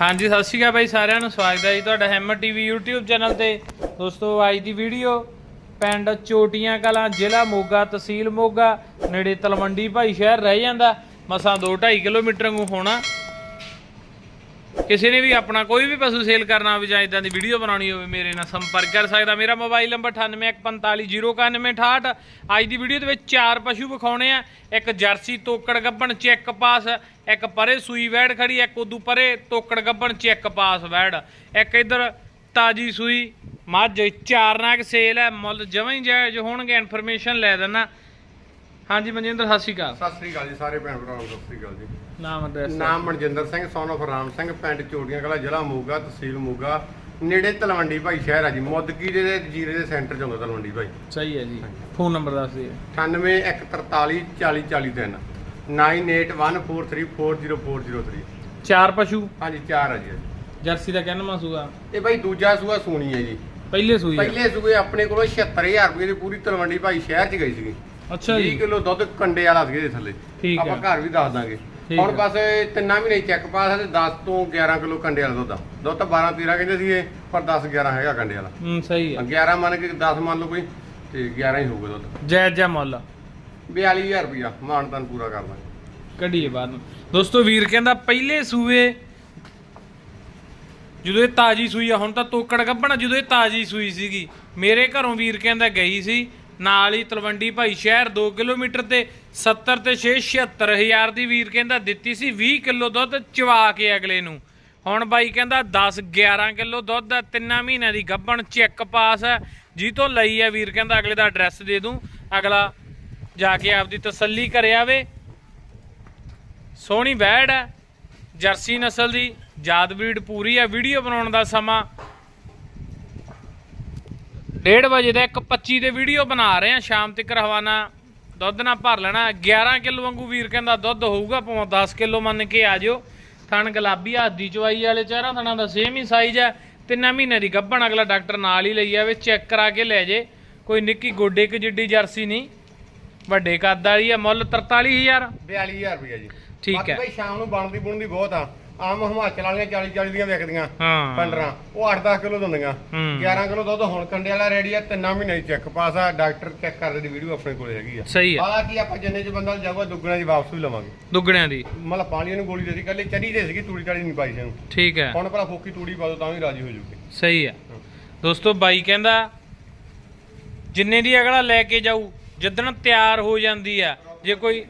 ਹਾਂਜੀ, ਸਤਿ ਸ਼੍ਰੀ ਅਕਾਲ ਬਾਈ ਸਾਰਿਆਂ ਨੂੰ। ਸਵਾਗਤ ਹੈ ਜੀ ਤੁਹਾਡਾ ਹੈਮਰ ਟੀਵੀ YouTube ਚੈਨਲ ਤੇ। ਦੋਸਤੋ, ਅੱਜ ਦੀ ਵੀਡੀਓ, ਪਿੰਡ ਚੋਟੀਆਂ ਕਲਾਂ, ਜ਼ਿਲ੍ਹਾ ਮੋਗਾ, ਤਹਿਸੀਲ ਮੋਗਾ, ਨੇੜੇ ਤਲਵੰਡੀ ਭਾਈ ਸ਼ਹਿਰ ਰਹਿ ਜਾਂਦਾ। ਮਸਾਂ 2.5 ਕਿਲੋਮੀਟਰ ਨੂੰ ਹੋਣਾ। ਕਿਸੇ ਨੇ ਵੀ ਆਪਣਾ ਕੋਈ ਵੀ ਪਸ਼ੂ ਸੇਲ ਕਰਨਾ ਹੋਵੇ ਜਾਂ ਇਦਾਂ ਦੀ ਵੀਡੀਓ ਬਣਾਉਣੀ ਹੋਵੇ, ਮੇਰੇ ਨਾਲ ਸੰਪਰਕ ਕਰ ਸਕਦਾ। ਮੇਰਾ ਮੋਬਾਈਲ ਨੰਬਰ 9814509168 ਅੱਜ ਦੀ ਵੀਡੀਓ ਦੇ ਵਿੱਚ ਚਾਰ ਪਸ਼ੂ ਵਿਖਾਉਣੇ ਆ। ਇੱਕ ਜਰਸੀ ਤੋਕੜ ਗੱਬਣ ਚੈੱਕ ਪਾਸ, ਇੱਕ ਪਰੇ ਸੂਈ ਵੈੜ ਖੜੀ, ਇੱਕ ਉਦੋਂ ਪਰੇ ਤੋਕੜ ਗੱਬਣ ਚੈੱਕ ਪਾਸ ਵੈੜ। ਇੱਕ ਇਧਰ ਤਾਜੀ ਸੂਈ, ਮੱਝ, ਚਾਰ ਨਾਗ ਸੇਲ ਹੈ। ਮੁੱਲ ਜਮਾਂ ਹੀ ਜਾਇਜ਼ ਹੋਣਗੇ ਇਨਫੋਰਮੇਸ਼ਨ ਲੈ ਦੇਣਾ ਹਾਂਜੀ ਮਨਜਿੰਦਰ, ਸਤਿ ਸ਼੍ਰੀ ਅਕਾਲ। ਸਤਿ ਸ੍ਰੀ ਅਕਾਲ ਜੀ, ਸਾਰੇ ਭੈਣ ਭਰਾਵਾਂ ਨੂੰ ਸਤਿ ਸ੍ਰੀ ਅਕਾਲ ਜੀ। ਨਾਮ ਐਡਰੈਸ ਨਾਮ ਮਨਜਿੰਦਰ ਸਿੰਘ ਸੋਨ of ਰਾਮ ਸਿੰਘ ਪਿੰਡ ਚੋੜੀਆਂ ਕਲਾ ਜ਼ਿਲ੍ਹਾ ਮੋਗਾ ਤਹਿਸੀਲ ਮੋਗਾ ਨੇੜੇ ਤਲਵੰਡੀ ਭਾਈ ਸ਼ਹਿਰ ਆ ਜੀ ਮੁੱਦਕੀ ਦੇ ਜੀਰੇ ਦੇ ਸੈਂਟਰ ਚ ਹੁੰਦਾ ਤਲਵੰਡੀ ਭਾਈ ਸਹੀ ਹੈ ਜੀ ਫੋਨ ਨੰਬਰ ਦੱਸ ਦਿਓ 981434 4043 9814340403 ਚਾਰ ਪਸ਼ੂ ਹਾਂਜੀ ਚਾਰ ਆ ਜੀ ਜਰਸੀ ਦਾ ਕਹਿਣਾ ਮਾਸੂਗਾ ਇਹ ਭਾਈ ਦੂਜਾ ਸੂਆ ਸੂਣੀ ਹੈ ਜੀ ਪਹਿਲੇ ਸੂਈ। ਪਹਿਲੇ ਸੂਏ ਆਪਣੇ ਕੋਲੋਂ 76000 ਰੁਪਏ ਦੀ ਪੂਰੀ ਤਲਵੰਡੀ ਭਾਈ ਸ਼ਹਿਰ ਚ ਗਈ ਸੀਗੀ ਅੱਛਾ 20 ਜੀ ਕਿਲੋ ਦੁੱਧ ਕੰਡੇ ਵਾਲਾ ਸੀਗੇ ਥੱਲੇ ਆਪਾਂ। ਘਰ ਵੀ ਦੱਸ ਦਾਂਗੇ ਹੁਣ ਹੈ। ਬਸ ਤਿੰਨਾਂ ਮਹੀਨੇ ਚੈੱਕ ਪਾਸ ਹੈ ਤੇ 10 ਤੋਂ 11 ਕਿਲੋ ਕੰਡੇ ਵਾਲਾ ਦੁੱਧ ਆ। ਦੁੱਧ ਤਾਂ 12 13 ਕਹਿੰਦੇ ਸੀਗੇ ਪਰ 10 11 ਹੈਗਾ ਕੰਡੇ ਵਾਲਾ। ਹੂੰ ਸਹੀ ਹੈ 11 ਮੰਨ ਕੇ 10 ਮੰਨ ਲਓ ਕੋਈ ਤੇ 11 ਹੀ ਹੋਊਗਾ ਦੁੱਧ। ਜੈ ਜੈ ਮੁੱਲ 42000 ਰੁਪਇਆ ਮਾਨਤਾਨ ਪੂਰਾ ਕਰ ਦਾਂਗੇ। ਕੱਢੀਏ ਬਾਅਦ ਨੂੰ। ਦੋਸਤੋ ਵੀਰ ਕਹਿੰਦਾ ਪਹਿਲੇ ਸੂਏ ਜਦੋਂ ਇਹ ਤਾਜੀ ਸੂਈ ਆ ਹੁਣ ਤਾਂ ਤੋਕੜ ਗੱਭਣਾ ਜਦੋਂ ਇਹ ਤਾਜੀ ਸੂਈ ਸੀਗੀ ਮੇਰੇ ਘਰੋਂ ਵੀਰ ਕਹਿੰਦਾ ਗਈ ਸੀ ਨਾਲ ਹੀ ਤਲਵੰਡੀ ਭਾਈ ਸ਼ਹਿਰ 2 ਕਿਲੋਮੀਟਰ ਤੇ 70 ਤੇ 6 76000 ਦੀ ਵੀਰ ਕਹਿੰਦਾ ਦਿੱਤੀ ਸੀ 20 ਕਿਲੋ ਦੁੱਧ ਚਵਾ ਕੇ ਅਗਲੇ ਨੂੰ। ਹੁਣ ਬਾਈ ਕਹਿੰਦਾ 10 11 ਕਿਲੋ ਦੁੱਧ ਆ ਤਿੰਨਾਂ ਮਹੀਨਿਆਂ ਦੀ ਗੱਭਣ ਚੈੱਕ ਪਾਸ ਹੈ। ਜੀ ਤੋਂ ਲਈ ਹੈ ਵੀਰ ਕਹਿੰਦਾ ਅਗਲੇ ਦਾ ਐਡਰੈਸ ਦੇ ਦੂੰ। ਅਗਲਾ ਜਾ ਕੇ ਆਪਦੀ ਤਸੱਲੀ ਕਰੇ ਆਵੇ ਸੋਹਣੀ ਵੈੜ ਹੈ, ਜਰਸੀ ਨਸਲ ਦੀ ਜਾਦ ਬਰੀਡ ਪੂਰੀ ਹੈ। ਵੀਡੀਓ ਬਣਾਉਣ ਦਾ ਸਮਾਂ 1:30 ਵਜੇ ਦਾ 1:25 ਦੇ ਵੀਡੀਓ ਬਣਾ ਰਹੇ ਆ ਸ਼ਾਮ ਤੱਕ ਹਵਾਨਾ ਦੁੱਧ ਨਾਲ ਭਰ ਲੈਣਾ। 11 ਕਿਲੋ ਵਾਂਗੂ ਵੀਰ ਕਹਿੰਦਾ ਦੁੱਧ ਹੋਊਗਾ ਭਾਵੇਂ 10 ਕਿਲੋ ਮੰਨ ਕੇ ਆ ਜਿਓ ਥਣ ਗੁਲਾਬੀ ਹੱਦੀ ਚਵਾਈ ਵਾਲੇ ਚਿਹਰਾ ਥਣਾ ਦਾ ਸੇਮ ਹੀ ਸਾਈਜ਼ ਹੈ। ਤਿੰਨਾਂ ਮਹੀਨੇ ਦੀ ਗੱਭਣ ਅਗਲਾ ਡਾਕਟਰ ਨਾਲ ਹੀ ਲਈ ਆਵੇ। ਚੈੱਕ ਕਰਾ ਕੇ ਲੈ ਜੇ। ਕੋਈ ਨਿੱਕੀ ਗੋਡੇ ਕਿ ਜਿੱਡੀ ਜਰਸੀ ਨਹੀਂ। ਵੱਡੇ ਕੱਦ ਵਾਲੀ ਹੈ। ਮੁੱਲ 43000 42000 ਰੁਪਇਆ ਜੀ। ਠੀਕ ਹੈ। ਭਾਈ ਸ਼ਾਮ ਨੂੰ ਬਣਦੀ ਬੁਣਦੀ ਬਹੁਤ ਆ। ਆਮ ਹਿਮਾਚਲ ਵਾਲੀਆਂ 40 40 ਦੀਆਂ ਵਿਕਦੀਆਂ ਹਾਂ। ਪੰਡਰਾਂ ਉਹ 8-10 ਕਿਲੋ ਦਿੰਦੀਆਂ। ਹੂੰ। 11 ਕਿਲੋ ਦੁੱਧ ਹੁਣ ਕੰਡੇ ਵਾਲਾ ਰੈਡੀ ਆ ਤਿੰਨਾਂ ਮਹੀਨੇ ਚੈੱਕ ਪਾਸ ਆ ਡਾਕਟਰ ਚੈੱਕ ਕਰਦੇ ਦੀ ਵੀਡੀਓ ਆਪਣੇ ਕੋਲੇ ਹੈਗੀ ਆ। ਸਹੀ ਹੈ ਹਾਲਾਂਕਿ ਆਪਾਂ ਜਿੰਨੇ ਚ ਬੰਦਾ ਜਾਊਗਾ ਦੁੱਗਣਾ ਦੀ ਵਾਪਸ ਵੀ ਲਵਾਂਗੇ। ਦੁੱਗਣਿਆਂ ਦੀ। ਮਤਲਬ ਪਾਣੀ ਨੂੰ ਗੋਲੀ ਦੇ ਸੀ ਕੱਲੇ ਚਰੀ ਦੇ ਸੀਗੀ ਤੂੜੀ ਟਾੜੀ ਨਹੀਂ ਪਾਈ ਸੀ ਇਹਨੂੰ। ਠੀਕ ਹੈ। ਹੁਣ ਭਲਾ ਫੋਕੀ ਤੂੜੀ ਪਾ ਦੋ ਤਾਂ ਵੀ ਰਾਜੀ ਹੋ ਜੂਗੇ। ਸਹੀ ਹੈ ਦੋਸਤੋ ਬਾਈ ਕਹਿੰਦਾ ਜਿੰਨੇ ਦੀ ਅਗਲਾ ਲੈ ਕੇ ਜਾਊ ਜਿੱਦਣ ਤਿਆਰ ਹੋ ਜਾਂਦੀ ਆ ਜੇ ਕੋਈ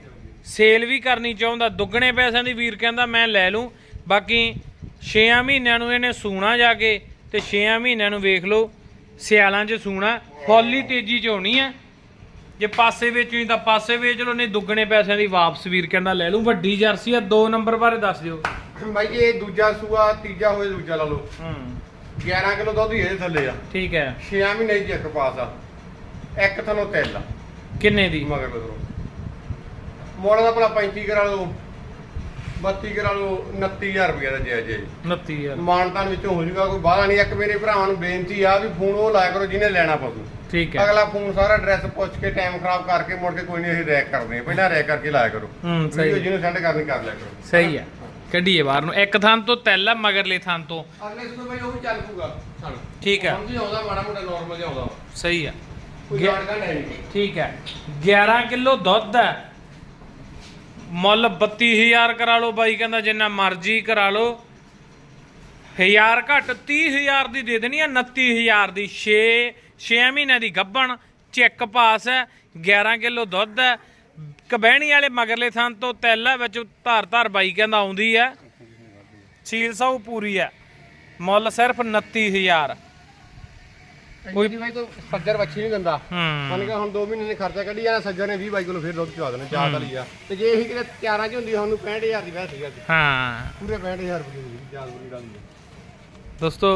ਸੇਲ ਵੀ ਕਰਨੀ ਚਾਹੁੰਦਾ ਦੁੱਗਣੇ ਪੈਸਿਆਂ ਦੀ ਵੀਰ ਕਹਿੰਦਾ ਮੈਂ ਲੈ ਲੂੰ। ਬਾਕੀ 6 ਮਹੀਨਿਆਂ ਨੂੰ ਇਹਨੇ ਸੂਣਾ ਜਾ ਕੇ ਤੇ 6 ਮਹੀਨਿਆਂ ਨੂੰ ਵੇਖ ਲਓ ਸਿਆਲਾਂ 'ਚ ਸੂਣਾ ਫੁੱਲੀ ਤੇਜ਼ੀ 'ਚ ਹੋਣੀ ਆ। ਜੇ ਪਾਸੇ ਵੇਚਣੀ ਤਾਂ ਪਾਸੇ ਵੇਚ ਲਓ ਨਹੀਂ ਦੁੱਗਣੇ ਪੈਸਿਆਂ ਦੀ ਵਾਪਸ ਵੀਰ ਕਹਿੰਦਾ ਲੈ ਲੂੰ ਵੱਡੀ ਜਰਸੀ ਆ ਦੋ ਨੰਬਰ ਬਾਰੇ ਦੱਸ ਦਿਓ। ਬਾਈ ਇਹ ਦੂਜਾ ਸੂਆ ਤੀਜਾ ਹੋਏ ਦੂਜਾ ਲਾ ਲਓ। ਹੂੰ। 11 ਕਿਲੋ ਦੁੱਧ ਹੀ ਇਹਦੇ ਥੱਲੇ ਆ। ਠੀਕ ਹੈ। 6 ਮਹੀਨੇ ਦੀ ਚੈੱਕ ਪਾਸ ਆ। ਇੱਕ ਤੁਹਾਨੂੰ ਤਿਲ ਆ। ਕਿੰਨੇ ਦੀ? ਮਗਰ ਬਦਰੋ ਮੋੜ ਦਾ ਭਲਾ 35 ਕਰਾ ਲਓ। 32 ਕਰਾ ਲਓ 29000 ਰੁਪਏ ਦਾ ਜੈ। ਜੈ 29000 ਮਾਨਤਾਨ ਵਿੱਚੋਂ ਹੋ ਜਾਊਗਾ ਕੋਈ ਬਾਹਲਾ ਨਹੀਂ ਇੱਕ ਮੇਰੇ ਭਰਾਵਾਂ ਨੂੰ ਬੇਨਤੀ ਆ ਵੀ ਫੋਨ ਉਹ ਲਾਇਆ ਕਰੋ ਜਿਹਨੇ ਲੈਣਾ ਪਊ ਠੀਕ ਹੈ। ਅਗਲਾ ਫੋਨ ਸਾਰਾ ਐਡਰੈਸ ਪੁੱਛ ਕੇ ਟਾਈਮ ਖਰਾਬ ਕਰਕੇ ਮੁੜ ਕੇ ਕੋਈ ਨਹੀਂ ਅਸੀਂ ਰੈਕ ਕਰਦੇ ਹਾਂ। ਪਹਿਲਾਂ ਰੈਕ ਕਰਕੇ ਲਾਇਆ ਕਰੋ। ਹੂੰ ਸਹੀ ਵੀਡੀਓ ਹੈ। ਜਿਹਨੂੰ ਸੈਂਡ ਕਰਨੀ ਕਰ ਲਿਆ ਕਰੋ। ਸਹੀ ਹੈ। ਕੱਢੀਏ ਬਾਹਰ ਨੂੰ। ਇੱਕ ਥਾਂ ਤੋਂ ਤਿਲ ਆ ਮਗਰਲੇ ਥਾਂ ਤੋਂ। ਅਗਲੇ ਸੂਏ ਬਾਈ ਉਹ ਵੀ ਚੱਲ ਪੂਗਾ ਸਾਨੂੰ ਠੀਕ ਹੈ। ਸਮਝੀ ਆਉਂਦਾ ਮਾੜਾ ਮੋਟਾ ਨਾਰਮਲ ਜਿਹਾ ਆਉਂਦਾ। ਸਹੀ ਹੈ। ਕੋਈ ਜਾਣਦਾ ਨਹੀਂ। ਠੀਕ ਹੈ। 11 ਕਿਲੋ ਦੁੱਧ ਹੈ। ਮੁੱਲ 32000 ਕਰਾ ਲਓ ਬਾਈ, ਕਹਿੰਦਾ ਜਿੰਨਾ ਮਰਜ਼ੀ ਕਰਾ ਲਓ। ਹਜ਼ਾਰ ਘੱਟ 30000 ਦੀ ਦੇ ਦੇਣੀ ਆ 29000 ਦੀ। 6 6 ਮਹੀਨਿਆਂ ਦੀ ਗੱਭਣ, ਚੈੱਕ ਪਾਸ ਹੈ 11 ਕਿਲੋ ਦੁੱਧ ਹੈ। ਕਬਹਿਣੀ ਵਾਲੇ ਮਗਰਲੇ ਥਾਂ ਤੋਂ ਤਿਲ ਹੈ, ਵਿੱਚ ਧਾਰ ਧਾਰ ਬਾਈ ਕਹਿੰਦਾ ਆਉਂਦੀ ਹੈ। ਸੀਲ ਸੌ ਪੂਰੀ ਹੈ। ਮੁੱਲ ਸਿਰਫ 29000 ਕੋਈ ਬਾਈ ਕੋਈ ਸੱਜਰ ਬੱਚੀ ਨਹੀਂ ਦਿੰਦਾ। ਮੰਨ ਕੇ ਹੁਣ 2 ਮਹੀਨੇ ਨੇ ਖਰਚਾ ਕੱਢੀ ਜਾਣਾ ਸੱਜਰ ਨੇ 20 ਬਾਈ ਕਿਲੋ ਫਿਰ ਦੁੱਧ ਚਵਾ ਦੇਣਾ ਚਾਹ ਵਾਲੀ ਆ ਤੇ ਜੇ ਇਹੀ ਕਿਤੇ 11 ਚ ਹੁੰਦੀ ਸਾਨੂੰ 65000 ਦੀ ਵੈਸੇ ਸੀਗਾ ਹਾਂ। ਪੂਰੇ 65000 ਰੁਪਏ ਦੀ ਜਾਨ ਬੁਰੀ ਗੱਲ ਨਹੀਂ ਦੋਸਤੋ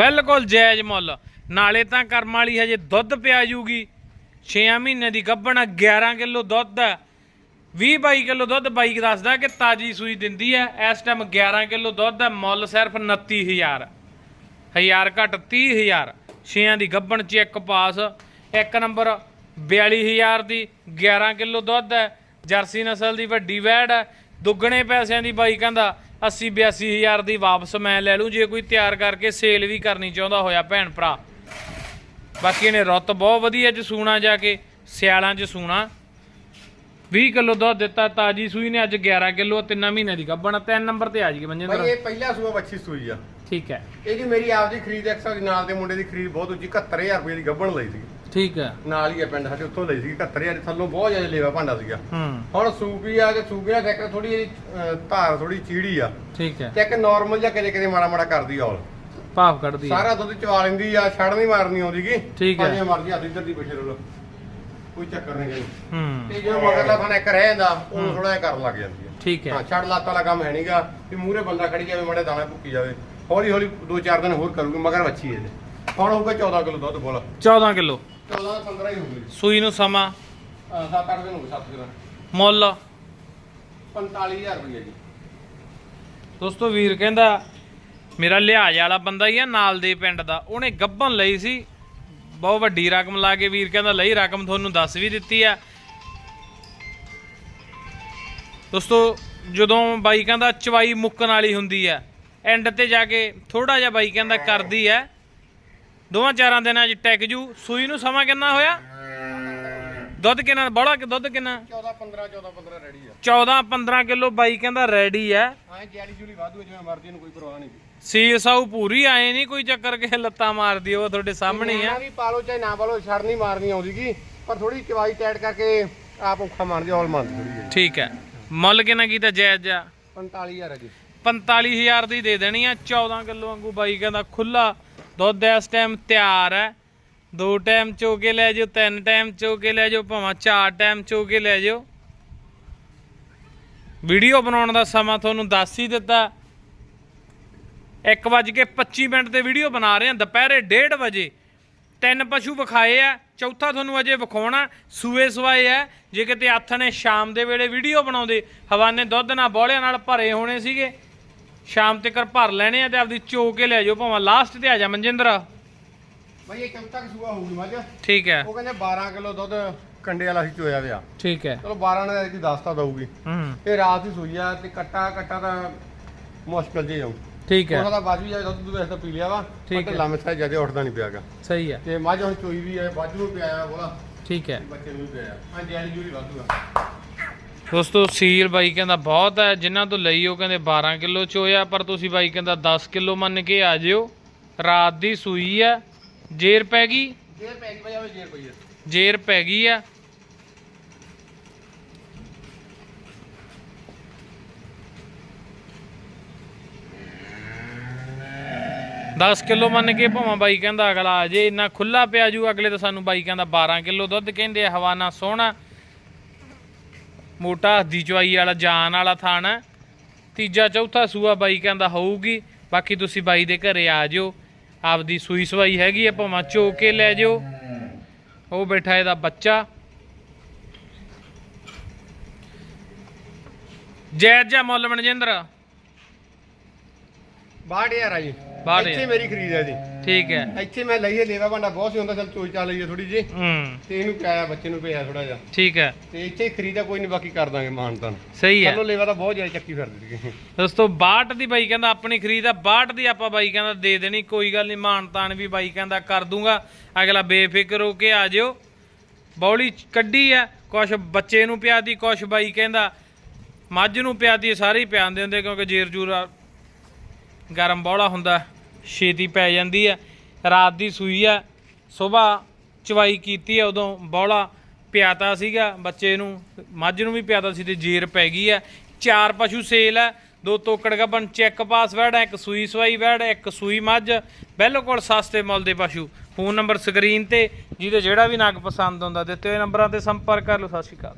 ਬਿਲਕੁਲ ਜਾਇਜ਼ ਮੁੱਲ। ਨਾਲੇ ਤਾਂ ਕਰਮ ਵਾਲੀ ਹਜੇ ਦੁੱਧ ਪਿਆ ਜੂਗੀ। 6 ਮਹੀਨੇ ਦੀ ਗੱਭਣ ਆ, 11 ਕਿਲੋ ਦੁੱਧ। ਹੈ 20 22 ਕਿਲੋ ਦੁੱਧ ਬਾਈਕ ਦੱਸਦਾ ਕਿ ਤਾਜੀ ਸੂਈ ਦਿੰਦੀ ਹੈ। ਇਸ ਟਾਈਮ 11 ਕਿਲੋ ਦੁੱਧ ਹੈ ਮੁੱਲ ਸਿਰਫ 29000 ਹਜ਼ਾਰ ਘੱਟ 30000 ਛੇਆਂ ਦੀ ਗੱਭਣ ਚੈੱਕ ਪਾਸ। ਇੱਕ ਨੰਬਰ 42000 ਦੀ 11 ਕਿਲੋ ਦੁੱਧ ਹੈ। ਜਰਸੀ ਨਸਲ ਦੀ ਵੱਡੀ ਵੈੜ ਹੈ। ਦੁੱਗਣੇ ਪੈਸਿਆਂ ਦੀ ਬਾਈ ਕਹਿੰਦਾ 80 82000 ਦੀ ਵਾਪਸ ਮੈਂ ਲੈ ਲੂੰ ਜੇ ਕੋਈ ਤਿਆਰ ਕਰਕੇ ਸੇਲ ਵੀ ਕਰਨੀ ਚਾਹੁੰਦਾ ਹੋਇਆ ਭੈਣ ਭਰਾ। ਬਾਕੀ ਇਹਨੇ ਰੁੱਤ ਬਹੁਤ ਵਧੀਆ ਚ ਸੂਣਾ ਜਾ ਕੇ, ਸਿਆਲਾਂ ਚ ਸੂਣਾ। 20 ਕਿਲੋ ਦੁੱਧ ਦਿੱਤਾ ਤਾਜੀ ਸੂਈ ਨੇ ਅੱਜ 11 ਕਿਲੋ ਤਿੰਨਾਂ ਮਹੀਨੇ ਦੀ ਗੱਬਣ ਤਿੰਨ ਨੰਬਰ ਤੇ ਆ ਜੀ ਭਾਈ ਮਨਜਿੰਦਰ ਇਹ ਪਹਿਲਾ ਸੂਆ ਵੱਛੀ ਸੂਈ ਆ। ਠੀਕ ਹੈ। ਇਹ ਜੀ ਮੇਰੀ ਆਪਦੀ ਖਰੀਦ ਐਕਸਲ ਦੀ ਨਾਲ ਦੇ ਮੁੰਡੇ ਦੀ ਖਰੀਦ ਬਹੁਤ ਉੱਚੀ 71000 ਰੁਪਏ ਦੀ ਗੱਬਣ ਲਈ ਸੀ। ਠੀਕ ਹੈ। ਨਾਲ ਹੀ ਆ ਪਿੰਡ ਸਾਡੇ ਉੱਥੋਂ ਲਈ ਸੀ 71000 ਥੱਲੋਂ ਬਹੁਤ ਜ਼ਿਆਦਾ ਲੇਵਾ ਭਾਂਡਾ ਸੀਗਾ। ਹੁਣ ਸੂਪੀ ਆ ਕਿ ਸੂਪੀ ਨਾਲ ਚੈੱਕ ਥੋੜੀ ਜਿਹੀ ਧਾਰ ਥੋੜੀ ਚੀੜੀ ਆ। ਠੀਕ ਹੈ। ਚੈੱਕ ਨਾਰਮਲ ਜਾਂ ਕਦੇ ਕਦੇ ਮਾੜਾ ਮਾੜਾ ਕਰਦੀ ਔਲ ਭਾਫ ਕੱਢਦੀ ਸਾਰਾ ਦੁੱਧ ਚਵਾ ਲੈਂਦੀ ਆ ਛੜ ਨਹੀਂ ਮਾਰਨੀ ਆਉਂਦੀਗੀ ਠੀਕ ਹੈ। ਭਾਵੇਂ ਮਰਜ਼ੀ ਹੱਥ ਇੱਧਰ ਦੀ ਬੈਠੇ ਰਹੋ ਕੋਈ ਚੱਕਰ ਨਹੀਂ ਹੂੰ। ਤੇ ਜਦੋਂ ਮਗਰਲਾ ਫਨ ਇੱਕ ਰਹਿ ਜਾਂਦਾ ਉਹ ਥੋੜਾ ਜਿਹਾ ਕਰਨ ਲੱਗ ਜਾਂਦੀ ਆ ਠੀਕ ਹੈ। ਹਾਂ ਛੜ ਲੱਤ ਵਾਲਾ ਕੰਮ ਹੈ ਨਹੀਂਗਾ ਵੀ ਮੂਹਰੇ ਬੰਦਾ ਖੜੀ ਜਾਵੇ ਮਾੜੇ ਦਾਣਾ ਭੁੱਕੀ ਜਾਵੇ। ਹੌਲੀ ਹੌਲੀ ਦੋ ਚਾਰ ਦਿਨ ਹੋਰ ਕਰੂਗੀ ਮਗਰ ਵੱਛੀ ਇਹਦੇ। ਹੁਣ ਹੋਊਗਾ 14 ਕਿਲੋ ਦੁੱਧ ਬੋਲ। 14 ਕਿਲੋ? 14 15 ਹੀ ਹੋਊਗੀ। ਸੂਈ ਨੂੰ ਸਮਾਂ? 7-8 ਦਿਨ ਹੋ ਗਏ 7 ਦਿਨ। ਮੁੱਲ? 45000 ਰੁਪਏ ਜੀ। ਦੋਸਤੋ ਵੀਰ ਕਹਿੰਦਾ ਮੇਰਾ ਲਿਹਾਜ਼ ਵਾਲਾ ਬੰਦਾ ਹੀ ਆ ਨਾਲ ਦੇ ਪਿੰਡ ਦਾ। ਉਹਨੇ ਗੱਬਨ ਲਈ ਸੀ ਬਹੁਤ ਵੱਡੀ ਰਕਮ ਲਾ ਕੇ ਵੀਰ ਕਹਿੰਦਾ, ਲਈ ਰਕਮ ਤੁਹਾਨੂੰ ਦੱਸ ਵੀ ਦਿੱਤੀ ਆ। ਦੋਸਤੋ, ਜਦੋਂ ਬਾਈ ਕਹਿੰਦਾ ਚਵਾਈ ਮੁੱਕਣ ਵਾਲੀ ਹੁੰਦੀ ਆ ਐਂਡ ਤੇ ਜਾ ਕੇ ਥੋੜਾ ਜਿਹਾ ਬਾਈ ਕਹਿੰਦਾ ਕਰਦੀ ਆ। ਦੋਵਾਂ ਚਾਰਾਂ ਦਿਨਾਂ 'ਚ ਟੈਕ ਜੂ। ਸੂਈ ਨੂੰ ਸਮਾਂ ਕਿੰਨਾ ਹੋਇਆ? ਦੁੱਧ ਕਿੰਨਾ ਬੜਾ ਕਿ ਦੁੱਧ ਕਿੰਨਾ? 14 15 14 15 ਰੈਡੀ ਆ। 14 15 ਕਿਲੋ ਬਾਈ ਕਹਿੰਦਾ ਰੈਡੀ ਆ। ਹਾਂ ਜੈਲੀ ਜੂਲੀ ਵਾਧੂ ਜਿਵੇਂ ਮਰਜ਼ੀ ਨੂੰ ਕੋਈ ਪਰਵਾਹ ਨਹੀਂ। ਸੀ ਸਾਊ ਪੂਰੀ ਆਏ ਨਹੀਂ ਕੋਈ ਚੱਕਰ ਕੇ ਲੱਤਾਂ ਮਾਰਦੀ ਉਹ ਤੁਹਾਡੇ ਸਾਹਮਣੇ ਆ। ਵੀ ਪਾਲੋ ਚਾਹੇ ਨਾ ਪਾਲੋ ਛੜ ਨਹੀਂ ਮਾਰਨੀ ਆਉਂਦੀਗੀ ਪਰ ਥੋੜੀ ਚਵਾਈ ਟੈਟ ਕਰਕੇ ਆਪ ਔਖਾ ਮਾਰਦੀ ਔਲ ਮੰਨਦੀ ਥੋੜੀ ਠੀਕ ਹੈ। ਮੁੱਲ ਕਿੰਨਾ ਕੀਤਾ ਜਾਇਜ਼ ਜਾ 45000 ਹੈ ਜੀ। 45000 ਦੀ ਦੇ ਦੇਣੀ ਆ 14 ਕਿਲੋ ਵਾਂਗੂ ਬਾਈ ਕਹਿੰਦਾ ਖੁੱਲਾ ਦੁੱਧ ਇਸ ਟਾਈਮ ਤਿਆਰ ਹੈ। ਦੋ ਟਾਈਮ ਚੋ ਕੇ ਲੈ ਜਾਓ, ਤਿੰਨ ਟਾਈਮ ਚੋ ਕੇ ਲੈ ਜਾਓ, ਭਾਵੇਂ ਚਾਰ ਟਾਈਮ ਚੋ ਕੇ ਲੈ ਜਾਓ। ਵੀਡੀਓ ਬਣਾਉਣ ਦਾ ਸਮਾਂ ਤੁਹਾਨੂੰ ਦੱਸ ਹੀ ਦਿੱਤਾ। 1:25 ਮਿੰਟ ਤੇ ਵੀਡੀਓ ਬਣਾ ਰਹੇ ਹਾਂ। ਦੁਪਹਿਰੇ 1:30 ਵਜੇ ਤਿੰਨ ਪਸ਼ੂ ਵਿਖਾਏ ਆ। ਚੌਥਾ ਤੁਹਾਨੂੰ ਅਜੇ ਵਿਖਾਉਣਾ, ਸੂਏ ਸਵਾਏ ਆ। ਜੇ ਕਿਤੇ ਹੱਥ ਨੇ ਸ਼ਾਮ ਦੇ ਵੇਲੇ ਵੀਡੀਓ ਬਣਾਉਂਦੇ ਹਵਾਨੇ ਦੁੱਧ ਨਾਲ ਬੋਲਿਆਂ ਨਾਲ ਭਰੇ ਹੋਣੇ ਸੀਗੇ। ਸ਼ਾਮ ਤੱਕ ਭਰ ਲੈਣੇ ਆ ਤੇ ਆਪਦੀ ਚੋ ਕੇ ਲੈ ਜਾਓ, ਭਾਵੇਂ ਲਾਸਟ ਤੇ ਆ ਜਾ ਮਨਜਿੰਦਰ। ਭਾਈ ਇਹ ਚੌਥਾ ਸੂਆ ਹੋਊਗੀ ਮੱਝ। ਠੀਕ ਹੈ। ਉਹ ਕਹਿੰਦੇ 12 ਕਿਲੋ ਦੁੱਧ ਕੰਡੇ ਵਾਲਾ ਸੀ ਚੋਇਆ ਵਿਆ ਠੀਕ ਹੈ। ਚਲੋ 12 ਨੇ ਦੀ 10 ਤਾਂ ਦਊਗੀ। ਹੂੰ। ਇਹ ਰਾਤ ਹੀ ਸੂਈ ਆ ਤੇ ਕੱਟਾ ਕੱਟਾ ਤਾਂ ਮੁਸ਼ਕਲ ਜੇ ਜਾਊ ਠੀਕ ਹੈ। ਉਹਦਾ ਬਾਜ ਜਾਵੇ ਦੁੱਧ ਵੈਸੇ ਤਾਂ ਪੀ ਲਿਆ ਵਾ। ਠੀਕ ਹੈ। ਢਿੱਲਾ ਮਿੱਠਾ ਜ਼ਿਆਦਾ ਉੱਠਦਾ ਨਹੀਂ ਪਿਆਗਾ। ਸਹੀ ਹੈ। ਤੇ ਮੱਝ ਹੁਣ ਚੋਈ ਵੀ ਹੈ ਬਾਜੂ ਨੂੰ ਪਿਆਇਆ ਬੋਲਾ ਠੀਕ ਹੈ। ਬੱਚੇ ਨੂੰ ਪਿਆਇਆ ਹਾਂ ਜੈਲੀ ਜੂਲੀ ਵਾਧੂ ਆ। ਦੋਸਤੋ ਸੀਲ ਬਾਈ ਕਹਿੰਦਾ ਬਹੁਤ ਹੈ ਜਿਨ੍ਹਾਂ ਤੋਂ ਲਈ ਉਹ ਕਹਿੰਦੇ 12 ਕਿਲੋ ਚੋਇਆ ਪਰ ਤੁਸੀਂ ਬਾਈ ਕਹਿੰਦਾ 10 ਕਿਲੋ ਮੰਨ ਕੇ ਆ ਜਿਓ। ਰਾਤ ਦੀ ਸੂਈ ਹੈ ਜੇਰ ਪੈ ਗਈ? ਜੇਰ ਪੈ ਗਈ ਭਾਈ ਆਵੇ ਜੇਰ ਪਈ ਆ। ਜੇਰ ਪੈ ਗਈ ਆ। ਦਸ ਕਿਲੋ ਮੰਨ ਕੇ ਭਾਵੇਂ ਬਾਈ ਕਹਿੰਦਾ ਅਗਲਾ ਜੇ ਇੰਨਾ ਖੁੱਲਾ ਪਿਆ ਜੂ ਅਗਲੇ ਤਾਂ ਸਾਨੂੰ ਬਾਈ ਕਹਿੰਦਾ 12 ਕਿਲੋ ਦੁੱਧ ਕਹਿੰਦੇ ਆ ਹਵਾਨਾ ਸੋਹਣਾ। ਮੋਟਾ ਹੱਦੀ ਚਵਾਈ ਵਾਲਾ ਜਾਨ ਵਾਲਾ ਥਾਣ ਤੀਜਾ ਚੌਥਾ ਸੂਆ ਬਾਈ ਕਹਿੰਦਾ ਹੋਊਗੀ ਬਾਕੀ ਤੁਸੀਂ ਬਾਈ ਦੇ ਘਰੇ ਆ ਜਿਓ। ਆਪਦੀ ਸੂਈ ਸਵਾਈ ਹੈਗੀ ਆ, ਭਾਵੇਂ ਚੋ ਕੇ ਲੈ ਜਿਓ। ਉਹ ਬੈਠਾ ਇਹਦਾ ਬੱਚਾ। ਜੈਦ ਜਾ ਮੁੱਲ ਮਨਜਿੰਦਰ। 62000 ਆ ਜੀ 62,000 ਇੱਥੇ ਮੇਰੀ ਖਰੀਦ ਹੈ ਜੀ। ਠੀਕ ਹੈ। ਇੱਥੇ ਮੈਂ ਲਈਏ ਲੇਵਾ ਭਾਂਡਾ ਬਹੁਤ ਸੀ ਹੁੰਦਾ ਚਲ ਚੋਈ ਚਾ ਲਈਏ ਥੋੜੀ ਜੀ ਹੂੰ। ਤੇ ਇਹਨੂੰ ਪਿਆਇਆ ਬੱਚੇ ਨੂੰ ਪਿਆਇਆ ਥੋੜਾ ਜਿਹਾ। ਠੀਕ ਹੈ। ਤੇ ਇੱਥੇ ਖਰੀਦਾ ਕੋਈ ਨਹੀਂ ਬਾਕੀ ਕਰ ਦਾਂਗੇ ਮਾਨਤਾਨ ਸਹੀ ਹੈ। ਚਲੋ ਲੇਵਾ ਤਾਂ ਬਹੁਤ ਜ਼ਿਆਦਾ ਚੱਕੀ ਫਿਰਦੀ ਸੀ। ਦੋਸਤੋ 62 ਦੀ ਬਾਈ ਕਹਿੰਦਾ ਆਪਣੀ ਖਰੀਦ ਆ 62 ਦੀ ਆਪਾਂ ਬਾਈ ਕਹਿੰਦਾ ਦੇ ਦੇਣੀ ਕੋਈ ਗੱਲ ਨਹੀਂ ਮਾਨ ਤਾਨ ਵੀ ਬਾਈ ਕਹਿੰਦਾ ਕਰ ਦੂੰਗਾ। ਅਗਲਾ ਬੇਫਿਕਰ ਹੋ ਕੇ ਆ ਜਿਓ। ਬੌਲੀ ਕੱਢੀ ਆ ਕੁਛ ਬੱਚੇ ਨੂੰ ਪਿਆਦੀ ਕੁਛ ਬਾਈ ਕਹਿੰਦਾ ਮੱਝ ਨੂੰ ਪਿਆਦੀ ਸਾਰੇ ਹੀ ਪਿਆਉਂਦੇ ਹੁੰਦੇ ਕਿਉਂਕਿ ਜੇਰ ਜੂਰ ਗਰਮ ਬੌਲਾ ਹੁੰਦਾ ਛੇਤੀ ਪੈ ਜਾਂਦੀ ਆ ਰਾਤ ਦੀ ਸੂਈ ਆ ਸਵੇਰ ਚਵਾਈ ਕੀਤੀ ਆ ਉਦੋਂ ਬੌਲਾ ਪਿਆਤਾ ਸੀਗਾ ਬੱਚੇ ਨੂੰ ਮੱਝ ਨੂੰ ਵੀ ਪਿਆਤਾ ਸੀ ਤੇ ਜੇਰ ਪੈ ਗਈ ਆ ਚਾਰ ਪਸ਼ੂ ਸੇਲ ਆ ਦੋ ਤੋਕੜ ਗੱਬਨ ਚੈੱਕ ਪਾਸ ਵੈੜ ਆ, ਇੱਕ ਸੂਈ ਸਵਾਈ ਵੈੜ ਇੱਕ ਸੂਈ ਮੱਝ ਬਿਲਕੁਲ ਸਸਤੇ ਮੁੱਲ ਦੇ ਪਸ਼ੂ। ਫੋਨ ਨੰਬਰ ਸਕਰੀਨ ਤੇ ਜਿਹਦੇ ਜਿਹੜਾ ਵੀ ਨਗ ਪਸੰਦ ਆਉਂਦਾ ਦਿੱਤੇ ਹੋਏ ਨੰਬਰਾਂ ਤੇ ਸੰਪਰਕ ਕਰ ਲਓ ਸਤਿ ਸ਼੍ਰੀ ਅਕਾਲ।